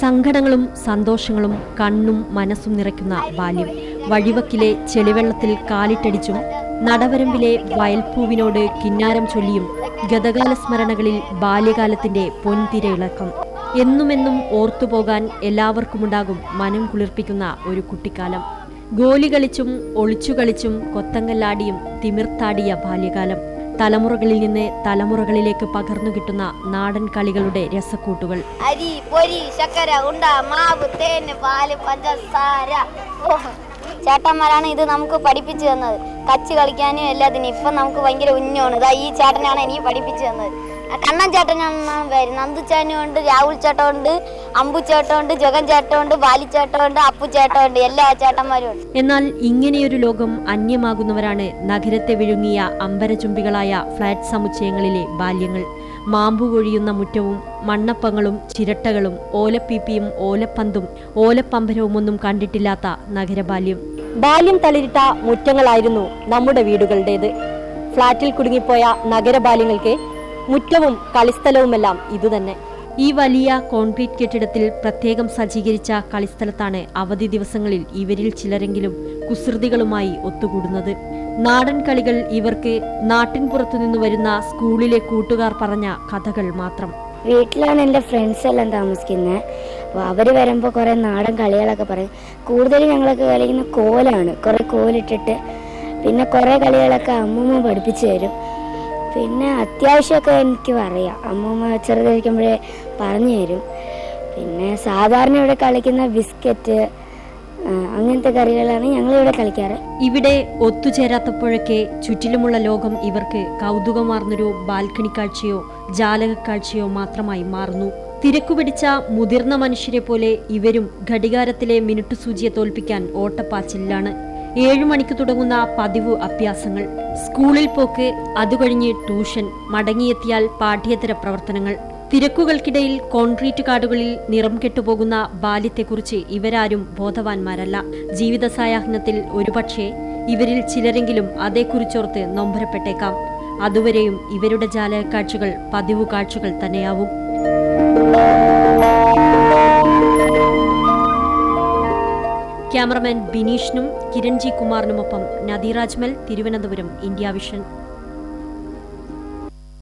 സങ്കടങ്ങളും സന്തോഷങ്ങളും കണ്ണും മനസ്സും നിറയ്ക്കുന്ന ബാല്യം. വഴിവക്കിലെ ചെളിവെള്ളത്തിൽ കാലിട്ടടിച്ചും നടവരമ്പിലെ വയൽപ്പൂവിനോട് കിന്നാരം ചൊല്ലിയും ഗതകാല സ്മരണകളിൽ ബാല്യകാലത്തിന്റെ പൊൻതിരയിളക്കം. എന്നുമെന്നും ഓർത്തുപോകാൻ എല്ലാവർക്കുമുണ്ടാകും മനം കുളിർപ്പിക്കുന്ന ഒരു കുട്ടിക്കാലം. ഗോലി കളിച്ചും ഒളിച്ചു കളിച്ചും തിമിർത്താടിയ ബാല്യകാലം. തലമുറകളിൽ നിന്ന് തലമുറകളിലേക്ക് പകർന്നു കിട്ടുന്ന നാടൻ കളികളുടെ രസക്കൂട്ടുകൾ. അരി പൊരി ശർക്കര ഉണ്ട മാവ് തേന് പാൽ പഞ്ചസാര. ചേട്ടന്മാരാണ് ഇത് നമുക്ക് പഠിപ്പിച്ചു തന്നത്. കച്ച് കളിക്കാനും എല്ലാത്തിനും ഇപ്പം നമുക്ക് ഭയങ്കര ഉന്നമാണ് ഇതാ ഈ ചേട്ടനാണ് എനിക്ക് പഠിപ്പിച്ചു തന്നത്. കണ്ണൻ ചേട്ടനാണ് പേര് നന്ദു ഉണ്ട് രാഹുൽ ചേട്ടമുണ്ട് അമ്പു ചേട്ടമുണ്ട് ജഗൻ ചേട്ടമുണ്ട് ബാലി ചേട്ടമുണ്ട് അപ്പു ചേട്ടമുണ്ട് എല്ലാ ചേട്ടന്മാരും ഉണ്ട്. എന്നാൽ ഇങ്ങനെയൊരു ലോകം അന്യമാകുന്നവരാണ് നഗരത്തെ വിഴുങ്ങിയ അമ്പരചുംബികളായ ഫ്ലാറ്റ് സമുച്ചയങ്ങളിലെ ബാല്യങ്ങൾ. മാമ്പു കൊഴിയുന്ന മുറ്റവും മണ്ണപ്പങ്ങളും ചിരട്ടകളും ഓലപ്പീപ്പിയും ഓലപ്പന്തും ഓലപ്പമ്പരവുമൊന്നും കണ്ടിട്ടില്ലാത്ത നഗരബാല്യം. ബാല്യം തളിരിട്ട മുറ്റങ്ങളായിരുന്നു നമ്മുടെ വീടുകളുടേത്. ഫ്ളാറ്റിൽ കുടുങ്ങിപ്പോയ നഗരബാല്യങ്ങൾക്ക് മുറ്റവും കളിസ്ഥലവുമെല്ലാം ഇതുതന്നെ. ഈ വലിയ കോൺക്രീറ്റ് കെട്ടിടത്തിൽ പ്രത്യേകം സജ്ജീകരിച്ച കളിസ്ഥലത്താണ് അവധി ദിവസങ്ങളിൽ ഇവരിൽ ചിലരെങ്കിലും കുസൃതികളുമായി ഒത്തുകൂടുന്നത്. നാടൻ കളികൾ ഇവർക്ക് നാട്ടിൻ പുറത്തുനിന്ന് വരുന്ന സ്കൂളിലെ കൂട്ടുകാർ പറഞ്ഞ കഥകൾ മാത്രം. വീട്ടിലാണ് എന്റെ ഫ്രണ്ട്സ് എല്ലാം താമസിക്കുന്നത് അപ്പോൾ അവർ വരുമ്പോൾ കുറേ നാടൻ കളികളൊക്കെ പറയും. കൂടുതലും ഞങ്ങളൊക്കെ കളിക്കുന്ന കോലാണ്. കുറേ കോലിട്ടിട്ട് പിന്നെ കുറേ കളികളൊക്കെ അമ്മൂമ്മ പഠിപ്പിച്ചു തരും. പിന്നെ അത്യാവശ്യമൊക്കെ എനിക്ക് അറിയാം അമ്മൂമ്മ ചെറുതായിരിക്കുമ്പോഴേ പറഞ്ഞു തരും. പിന്നെ സാധാരണ ഇവിടെ കളിക്കുന്ന ബിസ്ക്കറ്റ് അങ്ങനത്തെ അങ്ങനത്തെ കളികളാണ് ഞങ്ങളിവിടെ കളിക്കാറ്. ഇവിടെ ഒത്തുചേരാത്തപ്പോഴൊക്കെ ചുറ്റിലുമുള്ള ലോകം ഇവർക്ക് കൗതുകമാർന്നൊരു ബാൽക്കണി കാഴ്ചയോ ജാലക കാഴ്ചയോ മാത്രമായി മാറുന്നു. തിരക്കുപിടിച്ച മുതിർന്ന മനുഷ്യരെ പോലെ ഇവരും ഘടികാരത്തിലെ മിനിറ്റ് സൂചിയെ തോൽപ്പിക്കാൻ ഓട്ടപ്പാച്ചിലാണ് ഏഴു മണിക്ക് തുടങ്ങുന്ന പതിവ് അഭ്യാസങ്ങൾ. സ്കൂളിൽ പോക്ക് അതുകഴിഞ്ഞ് ട്യൂഷൻ മടങ്ങിയെത്തിയാൽ പാഠ്യേതര പ്രവർത്തനങ്ങൾ. തിരക്കുകൾക്കിടയിൽ കോൺക്രീറ്റ് കാടുകളിൽ നിറം കെട്ടുപോകുന്ന ബാല്യത്തെക്കുറിച്ച് ഇവരാരും ബോധവാന്മാരല്ല. ജീവിത സായാഹ്നത്തിൽ ഒരുപക്ഷെ ഇവരിൽ ചിലരെങ്കിലും അതേക്കുറിച്ചോർത്ത് നൊമ്പരപ്പെട്ടേക്കാം. അതുവരെയും ഇവരുടെ ജാലക കാഴ്ചകൾ പതിവ് കാഴ്ചകൾ തന്നെയാവും. ക്യാമറമാൻ ബിനീഷിനും കിരൺജി കുമാറിനുമൊപ്പം നദീറാജ്മൽ തിരുവനന്തപുരം ഇന്ത്യ വിഷൻ